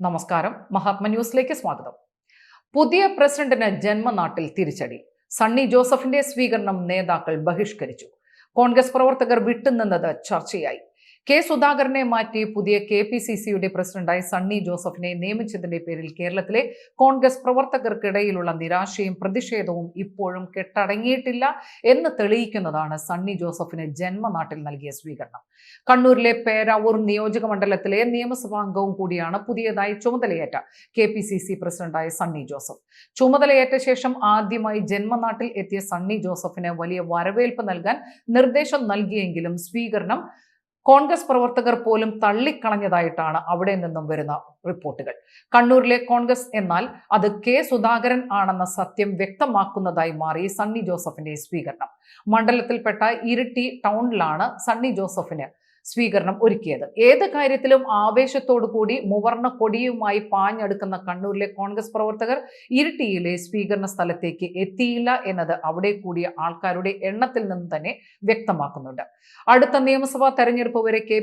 നമസ്കാരം. മഹാത്മ ന്യൂസിലേക്ക് സ്വാഗതം. പുതിയ പ്രസിഡന്റിന് ജന്മനാട്ടിൽ തിരിച്ചടി. സണ്ണി ജോസഫിന്റെ സ്വീകരണം നേതാക്കൾ ബഹിഷ്കരിച്ചു. കോൺഗ്രസ് പ്രവർത്തകർ വിട്ടുനിന്നത് ചർച്ചയായി. കെ സുധാകരനെ മാറ്റി പുതിയ കെ പി സി സിയുടെ പ്രസിഡന്റായി സണ്ണി ജോസഫിനെ നിയമിച്ചതിന്റെ പേരിൽ കേരളത്തിലെ കോൺഗ്രസ് പ്രവർത്തകർക്കിടയിലുള്ള നിരാശയും പ്രതിഷേധവും ഇപ്പോഴും കെട്ടടങ്ങിയിട്ടില്ല എന്ന് തെളിയിക്കുന്നതാണ് സണ്ണി ജോസഫിന് ജന്മനാട്ടിൽ നൽകിയ സ്വീകരണം. കണ്ണൂരിലെ പേരാവൂർ നിയോജക മണ്ഡലത്തിലെ നിയമസഭാംഗവും കൂടിയാണ് പുതിയതായി ചുമതലയേറ്റ കെ പി സി സി പ്രസിഡന്റായ സണ്ണി ജോസഫ്. ചുമതലയേറ്റ ശേഷം ആദ്യമായി ജന്മനാട്ടിൽ എത്തിയ സണ്ണി ജോസഫിന് വലിയ വരവേൽപ്പ് നൽകാൻ നിർദ്ദേശം നൽകിയെങ്കിലും സ്വീകരണം കോൺഗ്രസ് പ്രവർത്തകർ പോലും തള്ളിക്കളഞ്ഞതായിട്ടാണ് അവിടെ നിന്നും വരുന്ന റിപ്പോർട്ടുകൾ. കണ്ണൂരിലെ കോൺഗ്രസ് എന്നാൽ അത് കെ സുധാകരൻ ആണെന്ന സത്യം വ്യക്തമാക്കുന്നതായി മാറി സണ്ണി ജോസഫിന്റെ സ്വീകരണം. മണ്ഡലത്തിൽപ്പെട്ട ഇരിട്ടി ടൗണിലാണ് സണ്ണി ജോസഫിന് സ്വീകരണം ഒരുക്കിയത്. ഏത് കാര്യത്തിലും ആവേശത്തോടു കൂടി മുവർണ കൊടിയുമായി പാഞ്ഞെടുക്കുന്ന കണ്ണൂരിലെ കോൺഗ്രസ് പ്രവർത്തകർ ഇരിട്ടിയിലെ സ്വീകരണ സ്ഥലത്തേക്ക് എത്തിയില്ല എന്നത് അവിടെ കൂടിയ ആൾക്കാരുടെ എണ്ണത്തിൽ നിന്ന് തന്നെ വ്യക്തമാക്കുന്നുണ്ട്. അടുത്ത നിയമസഭാ തെരഞ്ഞെടുപ്പ് വരെ കെ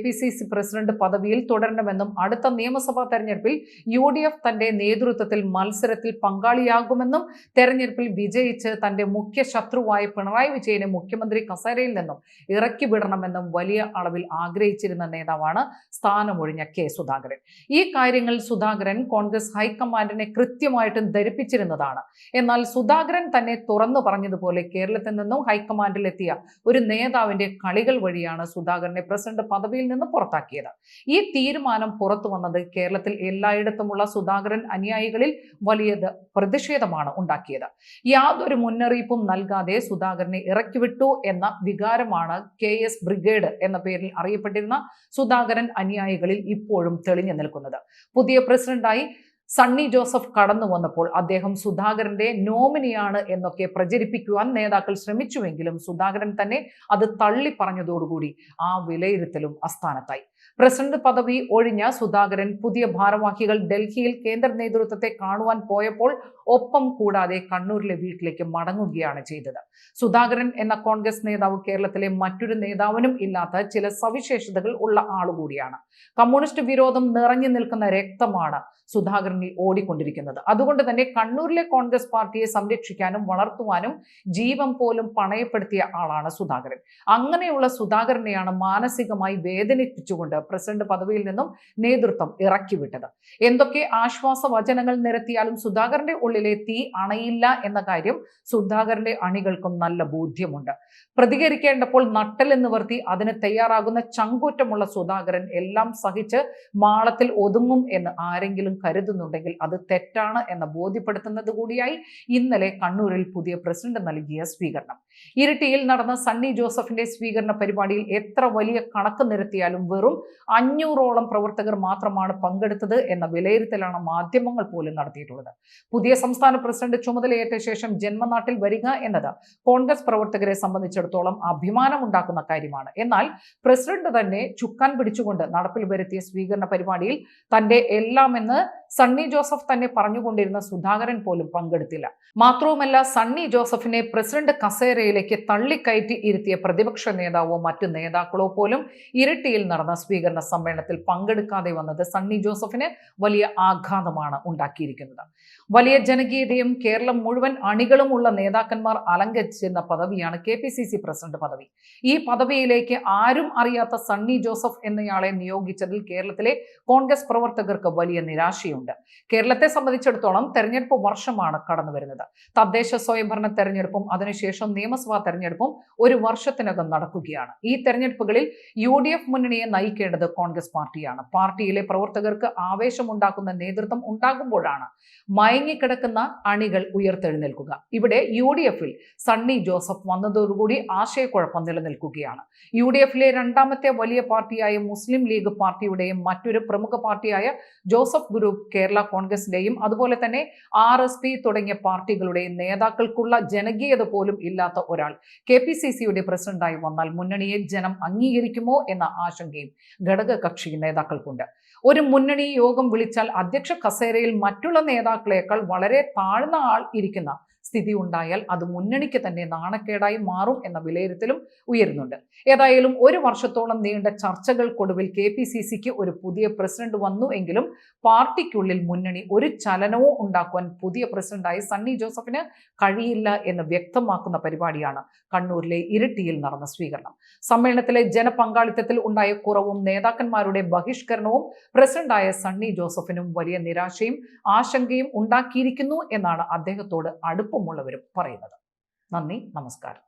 പ്രസിഡന്റ് പദവിയിൽ തുടരണമെന്നും അടുത്ത നിയമസഭാ തെരഞ്ഞെടുപ്പിൽ യു ഡി എഫ് തന്റെ നേതൃത്വത്തിൽ മത്സരത്തിൽ പങ്കാളിയാകുമെന്നും തെരഞ്ഞെടുപ്പിൽ വിജയിച്ച് തന്റെ മുഖ്യ ശത്രുവായ പിണറായി വിജയനെ മുഖ്യമന്ത്രി കസേരയിൽ നിന്നും ഇറക്കിവിടണമെന്നും വലിയ അളവിൽ ആഗ്രഹിച്ചിരുന്ന നേതാവാണ് സ്ഥാനമൊഴിഞ്ഞ കെ സുധാകരൻ. ഈ കാര്യങ്ങൾ സുധാകരൻ കോൺഗ്രസ് ഹൈക്കമാൻഡിനെ കൃത്യമായിട്ടും ധരിപ്പിച്ചിരുന്നതാണ്. എന്നാൽ സുധാകരൻ തന്നെ തുറന്നു പറഞ്ഞതുപോലെ കേരളത്തിൽ നിന്നും ഹൈക്കമാൻഡിലെത്തിയ ഒരു നേതാവിന്റെ കളികൾ വഴിയാണ് സുധാകരനെ പ്രസിഡന്റ് പദവിയിൽ നിന്ന് പുറത്താക്കിയത്. ഈ തീരുമാനം പുറത്തു വന്നത് കേരളത്തിൽ എല്ലായിടത്തുമുള്ള സുധാകരൻ അനുയായികളിൽ വലിയ പ്രതിഷേധമാണ് ഉണ്ടാക്കിയത്. യാതൊരു മുന്നറിയിപ്പും നൽകാതെ സുധാകരനെ ഇറക്കിവിട്ടു എന്ന വികാരമാണ് കെ എസ് ബ്രിഗേഡ് എന്ന പേരിൽ അറിയപ്പെട്ടിരുന്ന സുധാകരൻ അനുയായികളിൽ ഇപ്പോഴും തെളിഞ്ഞു നിൽക്കുന്നത്. പുതിയ പ്രസിഡന്റായി സണ്ണി ജോസഫ് കടന്നു വന്നപ്പോൾ അദ്ദേഹം സുധാകരന്റെ നോമിനിയാണ് എന്നൊക്കെ പ്രചരിപ്പിക്കുവാൻ നേതാക്കൾ ശ്രമിച്ചുവെങ്കിലും സുധാകരൻ തന്നെ അത് തള്ളി പറഞ്ഞതോടുകൂടി ആ വിലയിരുത്തലും അസ്ഥാനത്തായി. പ്രസിഡന്റ് പദവി ഒഴിഞ്ഞ സുധാകരൻ പുതിയ ഭാരവാഹികൾ ഡൽഹിയിൽ കേന്ദ്ര നേതൃത്വത്തെ കാണുവാൻ പോയപ്പോൾ ഒപ്പം കൂടാതെ കണ്ണൂരിലെ വീട്ടിലേക്ക് മടങ്ങുകയാണ് ചെയ്തത്. സുധാകരൻ എന്ന കോൺഗ്രസ് നേതാവ് കേരളത്തിലെ മറ്റൊരു നേതാവിനും ഇല്ലാത്ത ചില സവിശേഷതകൾ ഉള്ള ആളുകൂടിയാണ് കമ്മ്യൂണിസ്റ്റ് വിരോധം നിറഞ്ഞു നിൽക്കുന്ന രക്തമാണ് സുധാകരനിൽ ഓടിക്കൊണ്ടിരിക്കുന്നത്. അതുകൊണ്ട് തന്നെ കണ്ണൂരിലെ കോൺഗ്രസ് പാർട്ടിയെ സംരക്ഷിക്കാനും വളർത്തുവാനും ജീവൻ പോലും പണയപ്പെടുത്തിയ ആളാണ് സുധാകരൻ. അങ്ങനെയുള്ള സുധാകരനെയാണ് മാനസികമായി വേദനിപ്പിച്ചുകൊണ്ട് പ്രസിഡന്റ് പദവിയിൽ നിന്നും നേതൃത്വം ഇറക്കിവിട്ടത്. എന്തൊക്കെ ആശ്വാസ വചനങ്ങൾ നിരത്തിയാലും സുധാകരന്റെ ഉള്ളിലെ തീ അണയില്ല എന്ന കാര്യം സുധാകരന്റെ അണികൾക്കും നല്ല ബോധ്യമുണ്ട്. പ്രതികരിക്കേണ്ടപ്പോൾ നട്ടൽ എന്ന് വർത്തി അതിന് തയ്യാറാകുന്ന ചങ്കൂറ്റമുള്ള സുധാകരൻ എല്ലാം സഹിച്ച് മാളത്തിൽ ഒതുങ്ങും എന്ന് ആരെങ്കിലും കരുതുന്നുണ്ടെങ്കിൽ അത് തെറ്റാണ് എന്ന് ബോധ്യപ്പെടുത്തുന്നത് കൂടിയായി ഇന്നലെ കണ്ണൂരിൽ പുതിയ പ്രസിഡന്റ് നൽകിയ സ്വീകരണം. ഇരിട്ടിയിൽ നടന്ന സണ്ണി ജോസഫിന്റെ സ്വീകരണ പരിപാടിയിൽ എത്ര വലിയ കണക്ക് നിരത്തിയാലും വെറും അഞ്ഞൂറോളം പ്രവർത്തകർ മാത്രമാണ് പങ്കെടുത്തത് എന്ന വിലയിരുത്തലാണ് മാധ്യമങ്ങൾ പോലും നടത്തിയിട്ടുള്ളത്. പുതിയ സംസ്ഥാന പ്രസിഡന്റ് ചുമതലയേറ്റ ശേഷം ജന്മനാട്ടിൽ വരിക എന്നത് കോൺഗ്രസ് പ്രവർത്തകരെ സംബന്ധിച്ചിടത്തോളം അഭിമാനമുണ്ടാക്കുന്ന കാര്യമാണ്. എന്നാൽ പ്രസിഡന്റ് തന്നെ ചുക്കാൻ പിടിച്ചുകൊണ്ട് നടപ്പിൽ വരുത്തിയ സ്വീകരണ പരിപാടിയിൽ തന്റെ എല്ലാമെന്ന് സണ്ണി ജോസഫ് തന്നെ പറഞ്ഞുകൊണ്ടിരുന്ന സുധാകരൻ പോലും പങ്കെടുത്തില്ല. മാത്രവുമല്ല സണ്ണി ജോസഫിനെ പ്രസിഡന്റ് കസേരയിലേക്ക് തള്ളിക്കയറ്റി ഇരുത്തിയ പ്രതിപക്ഷ നേതാവോ മറ്റു നേതാക്കളോ പോലും ഇരട്ടിയിൽ നടന്ന സ്വീകരണ സമ്മേളനത്തിൽ പങ്കെടുക്കാതെ വന്നത് സണ്ണി ജോസഫിന് വലിയ ആഘാതമാണ് ഉണ്ടാക്കിയിരിക്കുന്നത്. വലിയ ജനകീയതയും കേരളം മുഴുവൻ അണികളുമുള്ള നേതാക്കന്മാർ അലങ്കരിച്ചിരുന്ന പദവിയാണ് K P C C president പദവി. ഈ പദവിയിലേക്ക് ആരും അറിയാത്ത സണ്ണി ജോസഫ് എന്നയാളെ നിയോഗിച്ചതിൽ കേരളത്തിലെ കോൺഗ്രസ് പ്രവർത്തകർക്ക് വലിയ നിരാശയുണ്ട്. കേരളത്തെ സംബന്ധിച്ചിടത്തോളം തെരഞ്ഞെടുപ്പ് വർഷമാണ് കടന്നു വരുന്നത് തദ്ദേശ സ്വയംഭരണ തെരഞ്ഞെടുപ്പും അതിനുശേഷം നിയമസഭാ തെരഞ്ഞെടുപ്പും ഒരു വർഷത്തിനകം നടക്കുകയാണ്. ഈ തെരഞ്ഞെടുപ്പുകളിൽ യു ഡി എഫ് മുന്നണിയെ നയിക്കേണ്ടത് കോൺഗ്രസ് പാർട്ടിയാണ്. പാർട്ടിയിലെ പ്രവർത്തകർക്ക് ആവേശമുണ്ടാക്കുന്ന നേതൃത്വം ഉണ്ടാകുമ്പോഴാണ് മയങ്ങിക്കിടക്കുന്ന അണികൾ ഉയർത്തെഴുന്നേൽക്കുക. ഇവിടെ യു ഡി എഫിൽ സണ്ണി ജോസഫ് വന്നതോടുകൂടി ആശയക്കുഴപ്പം നിലനിൽക്കുകയാണ്. യു ഡി എഫിലെ രണ്ടാമത്തെ വലിയ പാർട്ടിയായ മുസ്ലിം ലീഗ് പാർട്ടിയുടെയും മറ്റൊരു പ്രമുഖ പാർട്ടിയായ ജോസഫ് ഗ്രൂപ്പ് കേരള കോൺഗ്രസിന്റെയും അതുപോലെ തന്നെ ആർ എസ് പി തുടങ്ങിയ പാർട്ടികളുടെയും നേതാക്കൾക്കുള്ള ജനകീയത പോലും ഇല്ലാത്ത ഒരാൾ കെ പി സി സിയുടെ പ്രസിഡന്റായി വന്നാൽ മുന്നണിയെ ജനം അംഗീകരിക്കുമോ എന്ന ആശങ്കയും ഘടകകക്ഷി നേതാക്കൾക്കുണ്ട്. ഒരു മുന്നണി യോഗം വിളിച്ചാൽ അധ്യക്ഷ കസേരയിൽ മറ്റുള്ള നേതാക്കളെക്കാൾ വളരെ താഴ്ന്ന ആൾ ഇരിക്കുന്ന സ്ഥിതി ഉണ്ടായാൽ അത് മുന്നണിക്ക് തന്നെ നാണക്കേടായി മാറും എന്ന വിലയിരുത്തലും ഉയരുന്നുണ്ട്. ഏതായാലും ഒരു വർഷത്തോളം നീണ്ട ചർച്ചകൾക്കൊടുവിൽ കെ പി സി സിക്ക് ഒരു പുതിയ പ്രസിഡന്റ് വന്നു എങ്കിലും പാർട്ടിക്കുള്ളിൽ മുന്നണി ഒരു ചലനവും ഉണ്ടാക്കുവാൻ പുതിയ പ്രസിഡന്റായ സണ്ണി ജോസഫിന് കഴിയില്ല എന്ന് വ്യക്തമാക്കുന്ന പരിപാടിയാണ് കണ്ണൂരിലെ ഇരിട്ടിയിൽ നടന്ന സ്വീകരണം. സമ്മേളനത്തിലെ ജനപങ്കാളിത്തത്തിൽ ഉണ്ടായ കുറവും നേതാക്കന്മാരുടെ ബഹിഷ്കരണവും പ്രസിഡന്റായ സണ്ണി ജോസഫിനും വലിയ നിരാശയും ആശങ്കയും ഉണ്ടാക്കിയിരിക്കുന്നു എന്നാണ് അദ്ദേഹത്തോട് അടുപ്പമുള്ളവരും പറയുന്നത്. നന്ദി നമസ്കാരം.